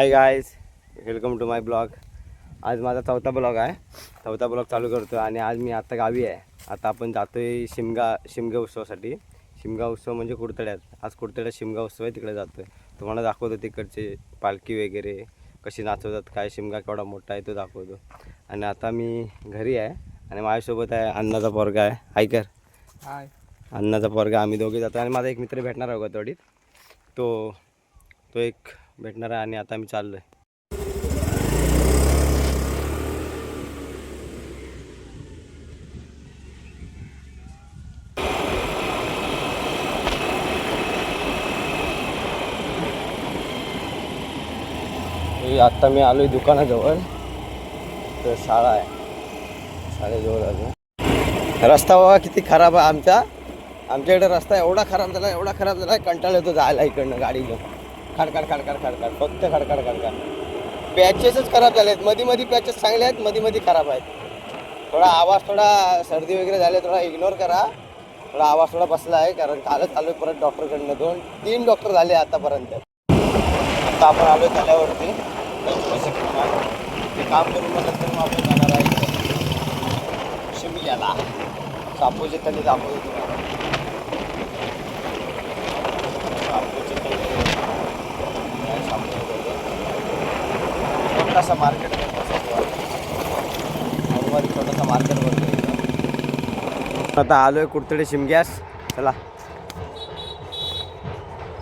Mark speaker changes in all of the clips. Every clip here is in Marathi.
Speaker 1: Hi guys welcome to my blog आज माझा चौथा ब्लॉग आहे. चौथा ब्लॉग चालू करतो आणि आज मी आता गावी आहे. आता आपण जातो आहे शिमगा शिमगा उत्सवासाठी. शिमगा उत्सव म्हणजे कुडतड्यात. आज कुडतड्यात शिमगा उत्सव आहे तिकडे जातो आहे तुम्हाला दाखवतो तिकडचे पालखी वगैरे कशी नाचवतात काय शिमगा केवढा मोठा आहे तो दाखवतो. आणि आता मी घरी आहे आणि माझ्यासोबत आहे अण्णाचा पोरगा आहे. ऐकर
Speaker 2: हाय
Speaker 1: अण्णाचा पोरगा आम्ही दोघे जातो आणि माझा एक मित्र भेटणार आहे गतवाडीत तो तो एक भेटणार आहे आणि आता आम्ही चाललो आहे आत्ता मी आलो आहे दुकानाजवळ. तर शाळा आहे. शाळेजवळ आलो. रस्ता बाबा किती खराब आहे आमचा. आमच्याकडे रस्ता एवढा खराब झाला एवढा खराब झाला कंटाळा येतो जायला इकडनं गाडी घेऊन खडखड खडखड खडखड. फक्त खडखड खडखड. पॅचेसच खराब झाले आहेत मध्ये मध्ये पॅचेस चांगले आहेत मध्ये मध्ये खराब आहेत. थोडा आवाज थोडा सर्दी वगैरे झाले थोडा इग्नोर करा. थोडा आवाज थोडा बसला आहे कारण कालच आलो परत डॉक्टरकडनं दोन तीन डॉक्टर झाले आतापर्यंत. आता आपण आलो त्याल्यावरती ते काम करून मग नंतर मग आपण जाणार आहे शिमल्याला. सापोचे तले दाखवतो. तुम्हाला सापोचे तले काय सापोचे तले छोटासा मार्केट नॉर्मल छोटासा मार्केट बनतो आता आलोय कुडतडे शिमग्यास. चला.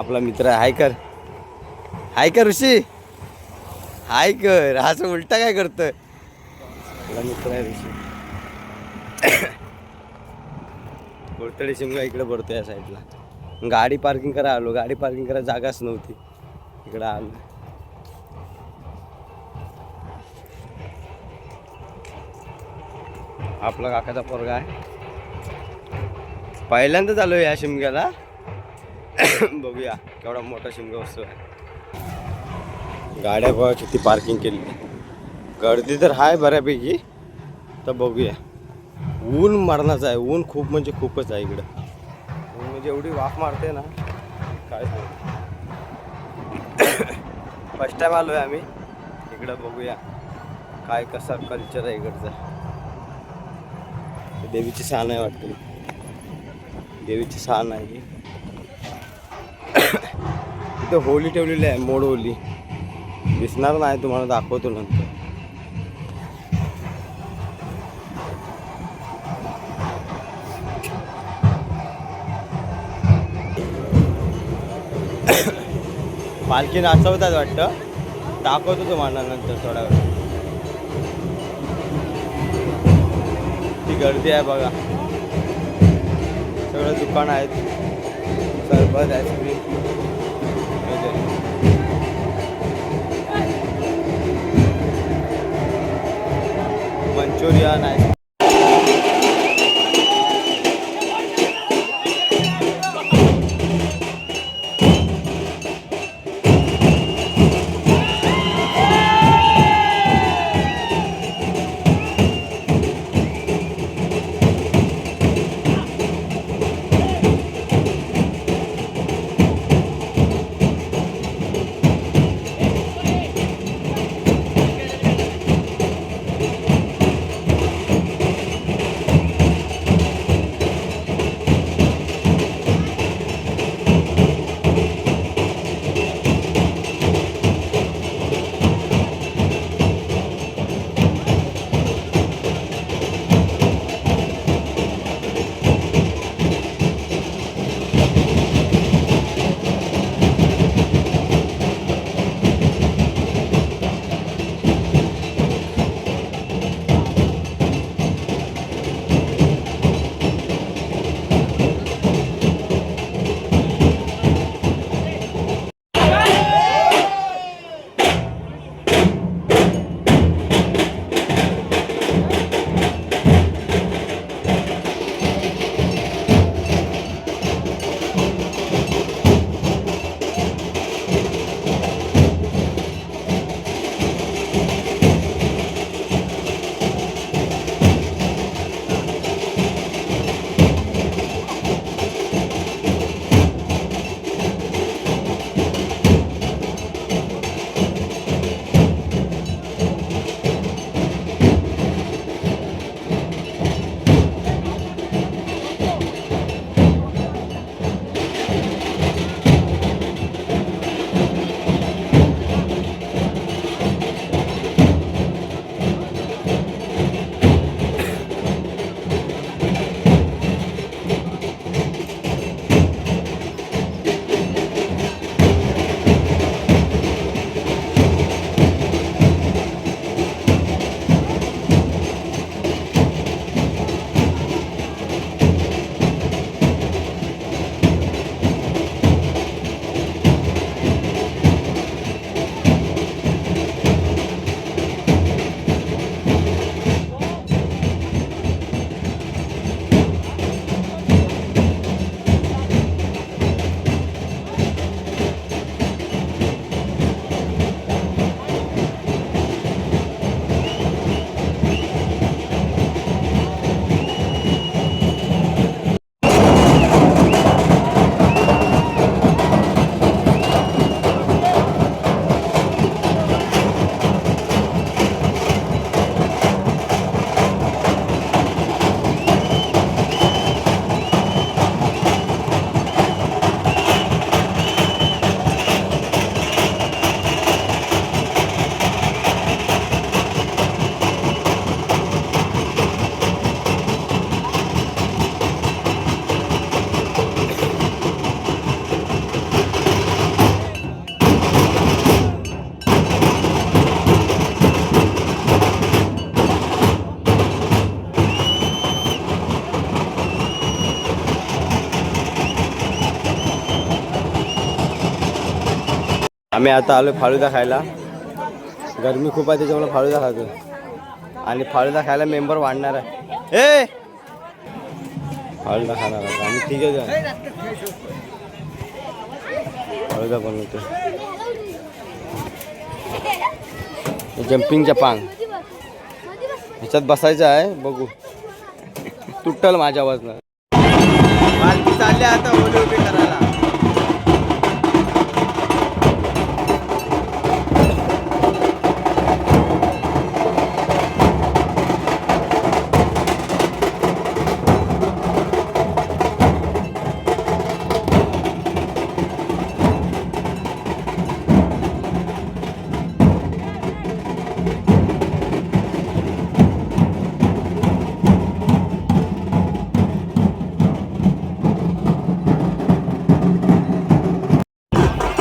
Speaker 1: आपला मित्र हाय कर हाय कर ऋषी. हाय कर असं उलटा काय करतं आपला मित्र आहे ऋषी. कुडतडे शिमगा इकडे भरतो या साईडला गाडी पार्किंग करा आलो. गाडी पार्किंग करा जागाच नव्हती. इकडं आलो. आपला काकाचा पोरगा आहे. पहिल्यांदा चालू आहे या शिमग्याला. बघूया केवढा मोठा शिमगा वस्तू आहे. गाड्या बघा किती पार्किंग केली. गर्दी तर आहे बऱ्यापैकी. तर बघूया. ऊन मरणाचं आहे. ऊन खूप म्हणजे खूपच आहे इकडं. ऊन म्हणजे एवढी वाफ मारते ना. काय फर्स्ट टाईम आलो आहे आम्ही. इकडं बघूया. काय कसा कल्चर आहे इकडचं. देवीची शान आहे वाटतं. देवीची शान आहे इथं होली ठेवलेली आहे मोड होली. दिसणार नाही तुम्हाला दाखवतो नंतर. पालखी नाचवतात वाटतं? दाखवतो तुम्हाला नंतर थोडा वेळ गर्दी आहे बघा. सगळं दुकान आहेत. सरबत आईस्क्रीम मंचुरियन आहे. आम्ही आता आलो फाळुदा खायला. गरमी खूप आहे त्याच्यामुळे फाळुदा खातो आणि फाळुदा खायला मेंबर वाढणार आहे. ए! फाळुदा खाणार आता आम्ही ठीक आहे फाळुदा बनवतो. जम्पिंगच्या पांग ह्याच्यात बसायचं आहे बघू. तुटल माझ्या वजन चालले आता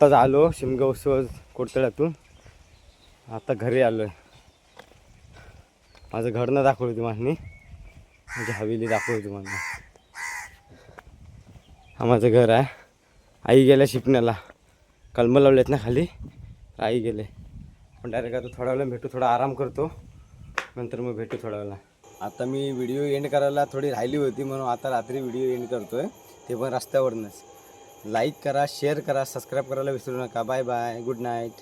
Speaker 1: आत्ताच आलो शिमगाव उत्सव कोडतळ्यातून आता घरी आलो आहे माझं घर न दाखवलं तुम्हाला माझी हवेली दाखवली तुम्हाला हा माझं घर आहे. आई गेल्या शिपण्याला. कलम लावलेत ना खाली. आई गेले. पण डायरेक्ट आता थोड्या वेळा भेटू थोडा आराम करतो. नंतर मग भेटू थोड्या वेळा आता मी व्हिडिओ एंड करायला थोडी राहिली होती म्हणून आता रात्री व्हिडिओ एंड करतोय. ते पण रस्त्यावरूनच. लाईक करा शेअर करा सबस्क्राईब करायला विसरू नका. Bye bye. Good night.